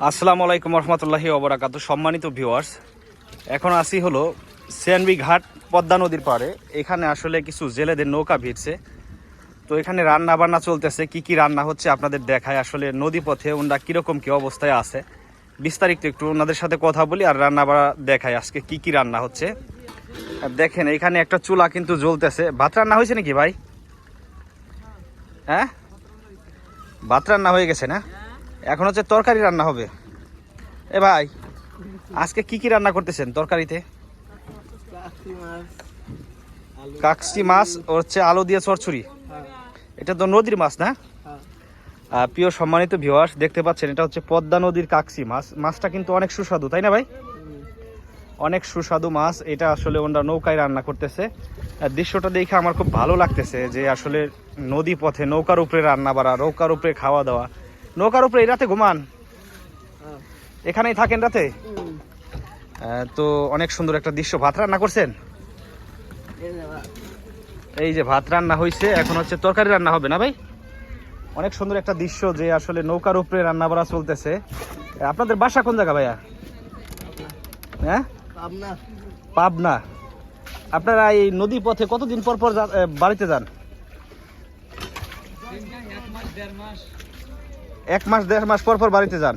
আসসালামু আলাইকুম রহমতুল্লাহি ওবরাকাতু। সম্মানিত ভিউয়ার্স, এখন আসি হলো সিয়ানবি ঘাট পদ্মা নদীর পাড়ে। এখানে আসলে কিছু জেলেদের নৌকা ভিড়ছে। তো এখানে রান্না বান্না চলতেছে, কি কি রান্না হচ্ছে আপনাদের দেখায়। আসলে নদী পথে ওনারা কীরকম কী অবস্থায় আছে, বিস্তারিত একটু ওনাদের সাথে কথা বলি আর রান্না বাড়া দেখায় আজকে কি কি রান্না হচ্ছে। দেখেন, এখানে একটা চুলা কিন্তু জ্বলতেছে। ভাত রান্না হয়েছে নাকি ভাই? হ্যাঁ? ভাত রান্না হয়ে গেছে না? এখন হচ্ছে তরকারি রান্না হবে। এ ভাই, আজকে কি কি রান্না করতেছেন তরকারিতে? কাকসি মাছ হচ্ছে আলু দিয়ে চরছুরি এটা তো নদীর মাছ না? প্রিয় সম্মানিত ভিউয়ার্স দেখতে পাচ্ছেন, এটা হচ্ছে পদ্মা নদীর কাকসি মাছ। মাছটা কিন্তু অনেক সুস্বাদু, তাই না ভাই? অনেক সুস্বাদু মাছ, এটা আসলে ওনারা নৌকায় রান্না করতেছে। দৃশ্যটা দেখে আমার খুব ভালো লাগতেছে যে আসলে নদী পথে নৌকার উপরে রান্না বাড়া নৌকার উপরে খাওয়া দাওয়া নৌকার উপরে এই রাতে ঘুমান? এখানেই থাকেন রাতে? তো অনেক সুন্দর একটা দৃশ্য। ভাত রান্না করছেন? এই যে ভাত। রান্না হয়েছে এখন হচ্ছে তরকারি রান্না হবে না ভাই? অনেক সুন্দর একটা দৃশ্য যে আসলে নৌকার উপরে রান্না বাড়া চলতেছে। আপনাদের বাসা কোন জায়গা ভাইয়া? হ্যাঁ? পাবনা। আপনারা এই নদী পথে কতদিন পর পর বাড়িতে যান? এক মাস, দেড় মাস পর পর বাড়িতে যান।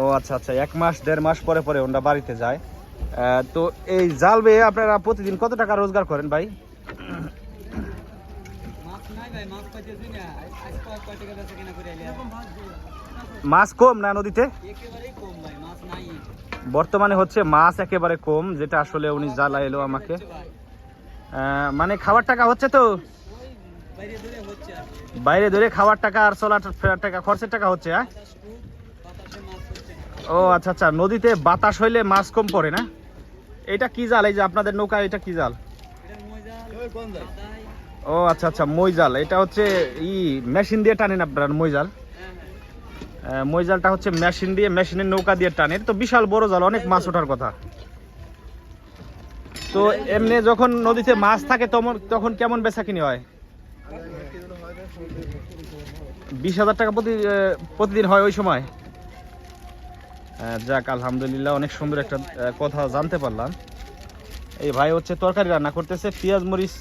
ও আচ্ছা আচ্ছা এক মাস, দেড় মাস পরে পরে ওনারা বাড়িতে যায়। তো এই জাল বেয়ে আপনারা প্রতিদিন কত টাকা রোজগার করেন ভাই? মাছ কম না নদীতে? বর্তমানে হচ্ছে মাছ একেবারে কম, যেটা আসলে উনি জ্বালা এলো আমাকে মানে খাবার টাকা হচ্ছে তো? বাইরে ধরে খাওয়ার টাকা আর চলার ফেরার টাকা খরচের টাকা হচ্ছে হ্যাঁ? ও আচ্ছা আচ্ছা নদীতে বাতাস হইলে মাছ কম পড়ে না? এটা কি জাল? এই যে আপনাদের নৌকা এটা কি জাল? ও আচ্ছা আচ্ছা মই জাল। এটা হচ্ছে ই মেশিন দিয়ে টানেন আপনারা মই জাল? মই জালটা হচ্ছে মেশিন দিয়ে মেশিনের নৌকা দিয়ে টানে তো বিশাল বড় জাল অনেক মাছ ওঠার কথা। তো এমনি যখন নদীতে মাছ থাকে তখন তখন কেমন বেচা কিনি হয়? বিশ হাজার টাকা প্রতি প্রতিদিন হয় ওই সময়। যাক আলহামদুলিল্লাহ অনেক সুন্দর একটা কথা জানতে পারলাম। এই ভাই হচ্ছে তরকারি রান্না করতেছে পেঁয়াজ মরিচ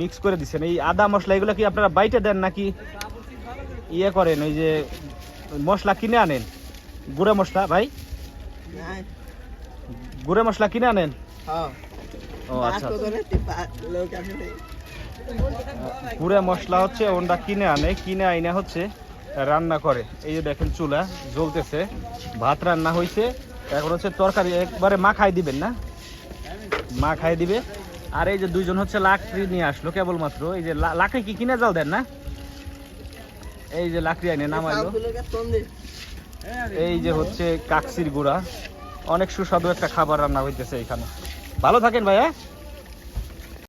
মিক্স করে দিচ্ছেন এই আদা মশলা এগুলো কি আপনারা বাইটে দেন নাকি ইয়ে করেন? ওই যে মশলা কিনে আনেন? গুঁড়ো মশলা ভাই? গুঁড়ো মশলা কিনে আনেন? ও আচ্ছা গুঁড়া মশলা হচ্ছে ওনটা কিনে আনে, কিনে আইনা হচ্ছে রান্না করে। এই যে দেখেন চুলা জ্বলতেছে, ভাত রান্না হয়েছে এখন হচ্ছে তরকারি একবারে মা খাই দিবেন না? মা খাই দিবে। আর এই যে দুইজন হচ্ছে লাকড়ি নিয়ে আসলো কেবলমাত্র। এই যে লাকড়ি কি কিনে জাল দেন না? এই যে লাকড়ি আইনে নামাইলো। এই যে হচ্ছে কাকসির গুড়া। অনেক সুস্বাদু একটা খাবার রান্না হইতেছে এখানে ভালো থাকেন ভাইয়া।